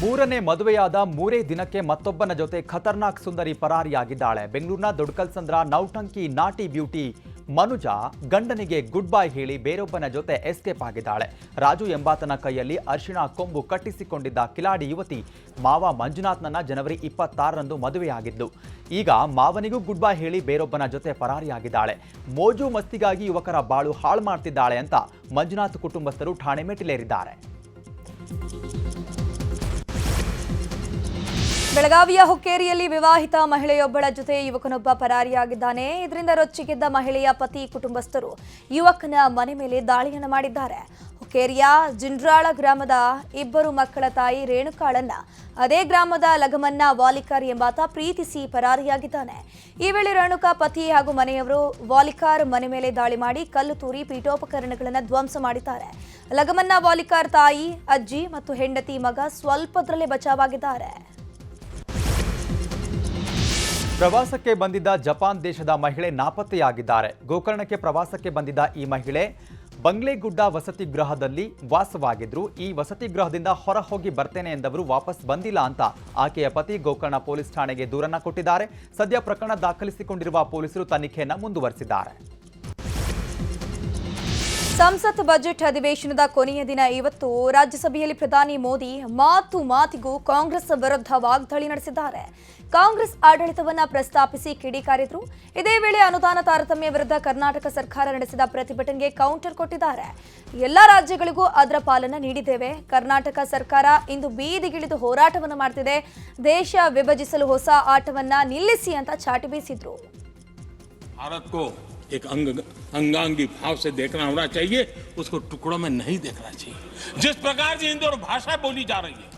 ಮೂರನೇ ಮದುವೆಯಾದ ಮೂರೇ ದಿನಕ್ಕೆ ಮತ್ತೊಬ್ಬನ ಜೊತೆ ಖತರ್ನಾಕ್ ಸುಂದರಿ ಪರಾರಿಯಾಗಿದ್ದಾಳೆ. ಬೆಂಗಳೂರಿನ ದೊಡ್ಡಕಲ್ಸಂದ್ರ ನೌಟಂಕಿ ನಾಟಿ ಬ್ಯೂಟಿ ಮನುಜ ಗಂಡನಿಗೆ ಗುಡ್ ಬೈ ಹೇಳಿ ಬೇರೊಬ್ಬನ ಜೊತೆ ಎಸ್ಕೇಪ್ ಆಗಿದ್ದಾಳೆ. ರಾಜು ಎಂಬಾತನ ಕೈಯಲ್ಲಿ ಅರಿಶಿಣ ಕೊಂಬು ಕಟ್ಟಿಸಿಕೊಂಡಿದ್ದ ಕಿಲಾಡಿ ಯುವತಿ ಮಾವ ಮಂಜುನಾಥ್ನನ್ನ ಜನವರಿ ಇಪ್ಪತ್ತಾರರಂದು ಮದುವೆಯಾಗಿದ್ದು. ಈಗ ಮಾವನಿಗೂ ಗುಡ್ ಬೈ ಹೇಳಿ ಬೇರೊಬ್ಬನ ಜೊತೆ ಪರಾರಿಯಾಗಿದ್ದಾಳೆ. ಮೋಜು ಮಸ್ತಿಗಾಗಿ ಯುವಕರ ಬಾಳು ಹಾಳು ಮಾಡ್ತಿದ್ದಾಳೆ ಅಂತ ಮಂಜುನಾಥ್ ಕುಟುಂಬಸ್ಥರು ಠಾಣೆ ಮೆಟ್ಟಿಲೇರಿದ್ದಾರೆ. ಬೆಳಗಾವಿಯ ಹುಕ್ಕೇರಿಯಲ್ಲಿ ವಿವಾಹಿತ ಮಹಿಳೆಯೊಬ್ಬಳ ಜೊತೆ ಯುವಕನೊಬ್ಬ ಪರಾರಿಯಾಗಿದ್ದಾನೆ. ಇದರಿಂದ ರೊಚ್ಚಿಗೆದ್ದ ಮಹಿಳೆಯ ಪತಿ ಕುಟುಂಬಸ್ಥರು ಯುವಕನ ಮನೆ ಮೇಲೆ ದಾಳಿಯನ್ನು ಮಾಡಿದ್ದಾರೆ. ಹುಕ್ಕೇರಿಯ ಜಿಂಡ್ರಾಳ ಗ್ರಾಮದ ಇಬ್ಬರು ಮಕ್ಕಳ ತಾಯಿ ರೇಣುಕಾಳನ್ನ ಅದೇ ಗ್ರಾಮದ ಲಗಮನ್ನ ವಾಲಿಕಾರ್ ಎಂಬಾತ ಪ್ರೀತಿಸಿ ಪರಾರಿಯಾಗಿದ್ದಾನೆ. ಈ ವೇಳೆ ರೇಣುಕಾ ಪತಿ ಹಾಗೂ ಮನೆಯವರು ವಾಲಿಕಾರ್ ಮನೆ ಮೇಲೆ ದಾಳಿ ಮಾಡಿ ಕಲ್ಲು ತೂರಿ ಪೀಠೋಪಕರಣಗಳನ್ನು ಧ್ವಂಸ ಮಾಡಿದ್ದಾರೆ. ಲಗಮನ್ನ ವಾಲಿಕಾರ್ ತಾಯಿ, ಅಜ್ಜಿ ಮತ್ತು ಹೆಂಡತಿ ಮಗ ಸ್ವಲ್ಪದರಲ್ಲೇ ಬಚಾವಾಗಿದ್ದಾರೆ ಪ್ರವಾಸಕ್ಕೆ ಬಂದಿದ್ದ ಜಪಾನ್ ದೇಶದ ಮಹಿಳೆ ನಾಪತ್ತೆಯಾಗಿದ್ದಾರೆ. ಗೋಕರ್ಣಕ್ಕೆ ಪ್ರವಾಸಕ್ಕೆ ಬಂದಿದ್ದ ಈ ಮಹಿಳೆ ಬಂಗ್ಲೆಗುಡ್ಡ ವಸತಿ ಗೃಹದಲ್ಲಿ ವಾಸವಾಗಿದ್ರು ಈ ವಸತಿ ಗೃಹದಿಂದ ಹೊರ ಹೋಗಿ ಬರ್ತೇನೆ ಎಂದವರು ವಾಪಸ್ ಬಂದಿಲ್ಲ ಅಂತ ಆಕೆಯ ಪತಿ ಗೋಕರ್ಣ ಪೊಲೀಸ್ ಠಾಣೆಗೆ ದೂರನ್ನ ಕೊಟ್ಟಿದ್ದಾರೆ. ಸದ್ಯ ಪ್ರಕರಣ ದಾಖಲಿಸಿಕೊಂಡಿರುವ ಪೊಲೀಸರು ತನಿಖೆಯನ್ನು ಮುಂದುವರೆಸಿದ್ದಾರೆ. ಸಂಸತ್ ಬಜೆಟ್ ಅಧಿವೇಶನದ ಕೊನೆಯ ದಿನ ಇವತ್ತು ರಾಜ್ಯಸಭೆಯಲ್ಲಿ ಪ್ರಧಾನಿ ಮೋದಿ ಮಾತು ಮಾತಿಗೂ ಕಾಂಗ್ರೆಸ್ ವಿರುದ್ಧ ವಾಗ್ದಾಳಿ ನಡೆಸಿದ್ದಾರೆ. ಕಾಂಗ್ರೆಸ್ ಆಡಳಿತವನ್ನ ಪ್ರಸ್ತಾಪಿಸಿ ಕಿಡಿಕಾರಿದ್ರು ಇದೇ ವೇಳೆ ಅನುದಾನ ತಾರತಮ್ಯ ವಿರುದ್ಧ ಕರ್ನಾಟಕ ಸರ್ಕಾರ ನಡೆಸಿದ ಪ್ರತಿಭಟನೆಗೆ ಕೌಂಟರ್ ಕೊಟ್ಟಿದ್ದಾರೆ. ಎಲ್ಲ ರಾಜ್ಯಗಳಿಗೂ ಅದರ ಪಾಲನ ನೀಡಿದ್ದೇವೆ. ಕರ್ನಾಟಕ ಸರ್ಕಾರ ಇಂದು ಬೀದಿಗಿಳಿದು ಹೋರಾಟವನ್ನು ಮಾಡ್ತಿದೆ. ದೇಶ ವಿಭಜಿಸಲು ಹೊಸ ಆಟವನ್ನ ನಿಲ್ಲಿಸಿ ಅಂತ ಚಾಟಿ ಬೀಸಿದ್ರು. एक अंग, अंगांगी भाव से देखना होना चाहिए, उसको टुकड़ों में नहीं देखना चाहिए। जिस प्रकार से हिंदी और भाषा बोली जा रही है,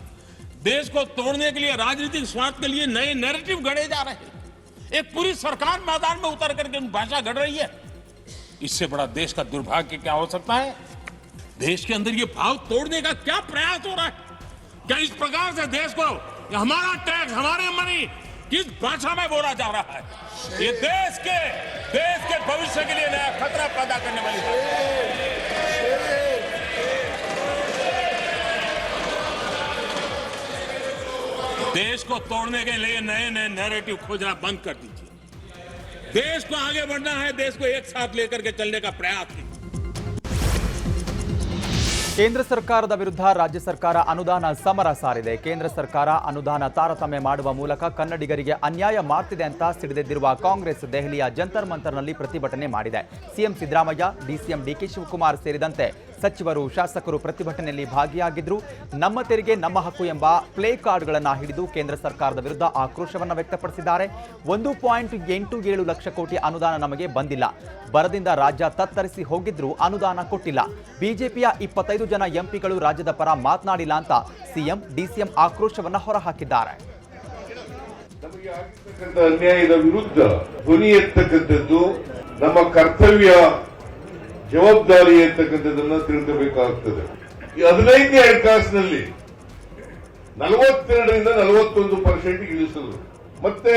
देश को तोड़ने के लिए, राजनीतिक स्वार्थ के लिए नए नैरेटिव गढ़े जा रहे हैं। एक पूरी सरकार मैदान में उतर करके भाषा गढ़ रही है। इससे बड़ा देश का दुर्भाग्य क्या हो सकता है? देश के अंदर ये भाव तोड़ने का क्या प्रयास हो रहा है? क्या इस प्रकार से देश को हमारा टैक्स हमारे मनी किस भाषा में बोला जा रहा है? ये देश के देश के भविष्य के लिए नया खतरा पैदा करने वाली है। देश को तोड़ने के लिए नए नए नैरेटिव खोजना बंद कर दीजिए। देश को आगे बढ़ना है, देश को एक साथ लेकर के चलने का प्रयास कीजिए। ಕೇಂದ್ರ ಸರ್ಕಾರದ ವಿರುದ್ಧ ರಾಜ್ಯ ಸರ್ಕಾರ ಅನುದಾನ ಸಮರ ಸಾರಿದೆ. ಕೇಂದ್ರ ಸರ್ಕಾರ ಅನುದಾನ ತಾರತಮ್ಯ ಮಾಡುವ ಮೂಲಕ ಕನ್ನಡಿಗರಿಗೆ ಅನ್ಯಾಯ ಮಾಡ್ತಿದೆ ಅಂತ ಸಿಡಿದೆದ್ದಿರುವ ಕಾಂಗ್ರೆಸ್ ದೆಹಲಿಯ ಜಂತರ್ ಮಂತರ್ನಲ್ಲಿ ಪ್ರತಿಭಟನೆ ಮಾಡಿದೆ. CM Siddaramaiah, DCM DK Shivakumar ಸೇರಿದಂತೆ ಸಚಿವರು, ಶಾಸಕರು ಪ್ರತಿಭಟನೆಯಲ್ಲಿ ಭಾಗಿಯಾಗಿದ್ರು ನಮ್ಮ ತೆರಿಗೆ, ನಮ್ಮ ಹಕ್ಕು ಎಂಬ ಪ್ಲೇ ಕಾರ್ಡ್ಗಳನ್ನು ಹಿಡಿದು ಕೇಂದ್ರ ಸರ್ಕಾರದ ವಿರುದ್ಧ ಆಕ್ರೋಶವನ್ನು ವ್ಯಕ್ತಪಡಿಸಿದ್ದಾರೆ. ಒಂದು ಪಾಯಿಂಟ್ ಎಂಟು ಏಳು ಲಕ್ಷ ಕೋಟಿ ಅನುದಾನ ನಮಗೆ ಬಂದಿಲ್ಲ. ಬರದಿಂದ ರಾಜ್ಯ ತತ್ತರಿಸಿ ಹೋಗಿದ್ರೂ ಅನುದಾನ ಕೊಟ್ಟಿಲ್ಲ. ಬಿಜೆಪಿಯ ಇಪ್ಪತ್ತೈದು ಜನ ಎಂಪಿಗಳು ರಾಜ್ಯದ ಪರ ಮಾತನಾಡಿಲ್ಲ ಅಂತ ಸಿಎಂ, ಡಿಸಿಎಂ ಆಕ್ರೋಶವನ್ನು ಹೊರಹಾಕಿದ್ದಾರೆ. ಅನ್ಯಾಯದ ವಿರುದ್ಧ ಧ್ವನಿ ಎತ್ತಕ್ಕಂಥದ್ದು ನಮ್ಮ ಕರ್ತವ್ಯ ಜವಾಬ್ದಾರಿ ಅಂತಕ್ಕಂಥದ್ದನ್ನ ತಿಳ್ಕೋಬೇಕಾಗ್ತದೆ. ಹದಿನೈದನೇ ಹಣಕಾಸಿನಲ್ಲಿ ನಲವತ್ತೆರಡರಿಂದ ನಲವತ್ತೊಂದು ಪರ್ಸೆಂಟ್ ಇಳಿಸಿದ್ರು ಮತ್ತೆ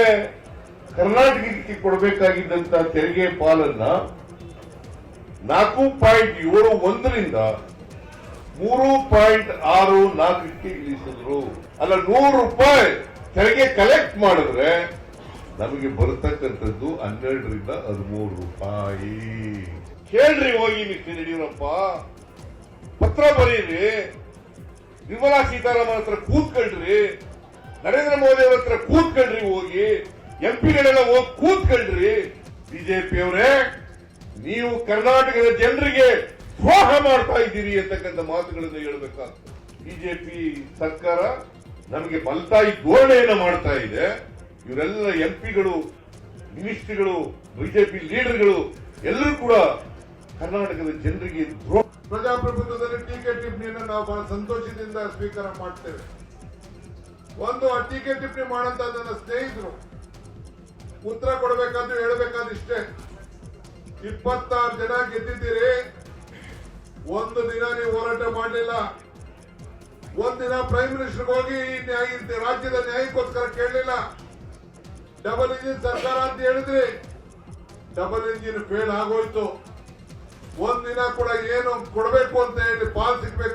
ಕರ್ನಾಟಕಕ್ಕೆ ಕೊಡಬೇಕಾಗಿದ್ದಂತ ತೆರಿಗೆ ಪಾಲನ್ನ ನಾಲ್ಕು ಪಾಯಿಂಟ್ ಏಳು ಒಂದರಿಂದ ಮೂರು ಪಾಯಿಂಟ್ ಆರು ನಾಲ್ಕಕ್ಕೆ ಇಳಿಸಿದ್ರು. ಅಲ್ಲ, ನೂರು ರೂಪಾಯಿ ತೆರಿಗೆ ಕಲೆಕ್ಟ್ ಮಾಡಿದ್ರೆ ನಮಗೆ ಬರತಕ್ಕಂಥದ್ದು ಹನ್ನೆರಡರಿಂದ ಹದಿಮೂರು ರೂಪಾಯಿ. ಕೇಳ್ರಿ ಹೋಗಿ ಮಿಸ್ಟರ್ ಯಡಿಯೂರಪ್ಪ ಪತ್ರ ಬರೀರಿ. ನಿರ್ಮಲಾ ಸೀತಾರಾಮನ್ ಹತ್ರ ಕೂತ್ಕೊಳ್ರಿ. ನರೇಂದ್ರ ಮೋದಿ ಅವ್ರ ಹತ್ರ ಕೂತ್ಕೊಳ್ರಿ ಹೋಗಿ. ಎಂಪಿಗಳೆಲ್ಲ ಹೋಗಿ ಕೂತ್ಕೊಳ್ರಿ. ಬಿಜೆಪಿಯವರೇ, ನೀವು ಕರ್ನಾಟಕದ ಜನರಿಗೆ ದ್ರೋಹ ಮಾಡ್ತಾ ಇದ್ದೀರಿ ಅಂತಕ್ಕಂಥ ಮಾತುಗಳನ್ನು ಹೇಳಬೇಕಾಗ್ತದೆ. ಬಿಜೆಪಿ ಸರ್ಕಾರ ನಮಗೆ ಬಲತಾಯಿ ಧೋರಣೆಯನ್ನು ಮಾಡ್ತಾ ಇದೆ. ಇವರೆಲ್ಲ ಎಂಪಿಗಳು, ಮಿನಿಸ್ಟ್ರಿಗಳು, ಬಿಜೆಪಿ ಲೀಡರ್ಗಳು ಎಲ್ಲರೂ ಕೂಡ ಕರ್ನಾಟಕದ ಜನರಿಗೆ ಪ್ರಜಾಪ್ರಭುತ್ವದಲ್ಲಿ ಟೀಕೆ ಟಿಪ್ಪಣಿಯನ್ನು ನಾವು ಬಹಳ ಸಂತೋಷದಿಂದ ಸ್ವೀಕಾರ ಮಾಡ್ತೇವೆ. ಒಂದು, ಆ ಟೀಕೆ ಟಿಪ್ಪಣಿ ಮಾಡಂತ ನನ್ನ ಸ್ನೇಹಿತರು, ಉತ್ತರ ಕೊಡಬೇಕಾದ್ರೆ ಹೇಳಬೇಕಾದ ಇಷ್ಟೇ. ಇಪ್ಪತ್ತಾರು ಜನ ಗೆದ್ದಿದ್ದೀರಿ. ಒಂದು ದಿನ ನೀವು ಹೋರಾಟ ಮಾಡಲಿಲ್ಲ. ಒಂದಿನ ಪ್ರೈಮ್ ಮಿನಿಸ್ಟರ್ ಹೋಗಿ ನ್ಯಾಯ, ರಾಜ್ಯದ ನ್ಯಾಯಕ್ಕೋಸ್ಕರ ಕೇಳಲಿಲ್ಲ. ಡಬಲ್ ಇಂಜಿನ್ ಸರ್ಕಾರ ಅಂತ ಹೇಳಿದ್ರಿ. ಡಬಲ್ ಇಂಜಿನ್ ಫೇಲ್ ಆಗೋಯ್ತು. ಒಂದಿನ ಕೂಡ ಏನು ಕೊಡಬೇಕು ಅಂತ ಹೇಳಿ ಪಾಲ್ ಸಿಗ್ಬೇಕು